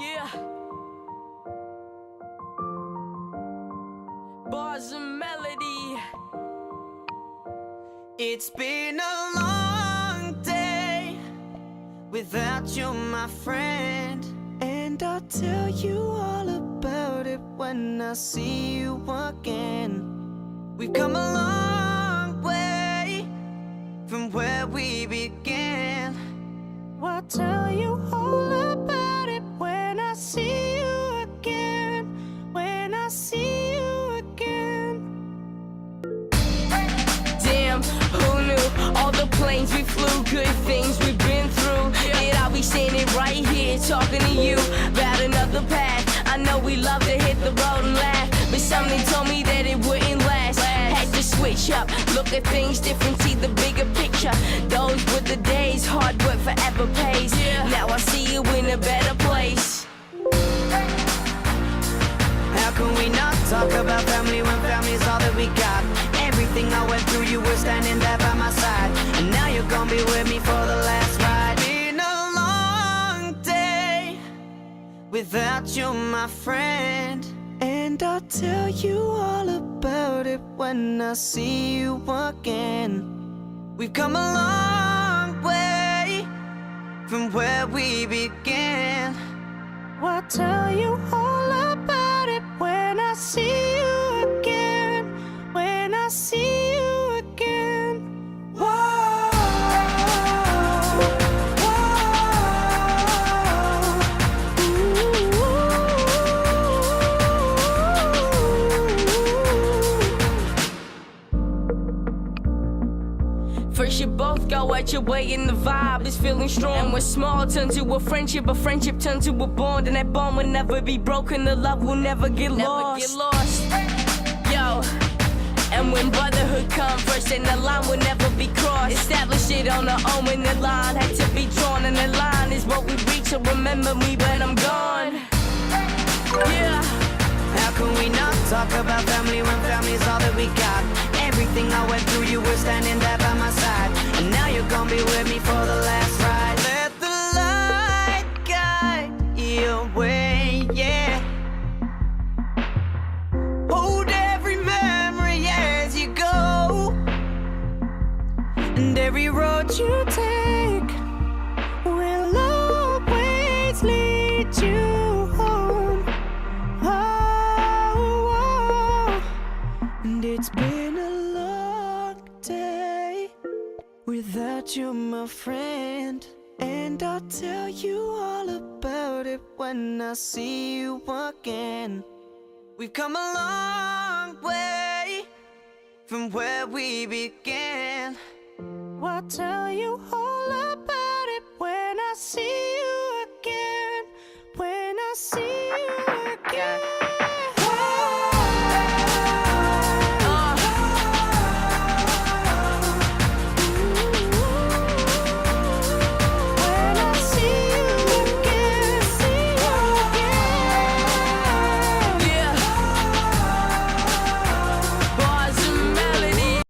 Yeah. Bars and melody. It's been a long day without you, my friend. And I'll tell you all about it when I see you again. We've come a long way from where we began. I'll see you again. Damn, who knew? All the planes we flew, good things we've been through. Yet I'll be standing right here talking to you about another path. I know we love to hit the road and laugh, but something told me that it wouldn't last. Had to switch up, look at things different, see the bigger picture. Those were the days, hard work forever pays. Now I see you in a better place. Talk about family when family's all that we got? Everything I went through, you were standing there by my side. And now you're gonna be with me for the last ride. Been a long day without you, my friend. And I'll tell you all about it when I see you again. We've come a long way from where we began. I'll tell you all about it when I see First, you both go at your way, and the vibe is feeling strong. And when small turn to a friendship, a friendship turn to a bond, and that bond will never be broken. The love will never get lost. Get lost. Yo. And when brotherhood come first, and the line will never be crossed. Establish it on our own, and the line had to be drawn, and the line is what we reach. So remember me when I'm gone. Yeah. How can we not talk about family when family's all that we got? Everything I went through, you were standing there be with me for without you, my friend. And I'll tell you all about it when I see you again. We've come a long way from where we began. I'll tell you all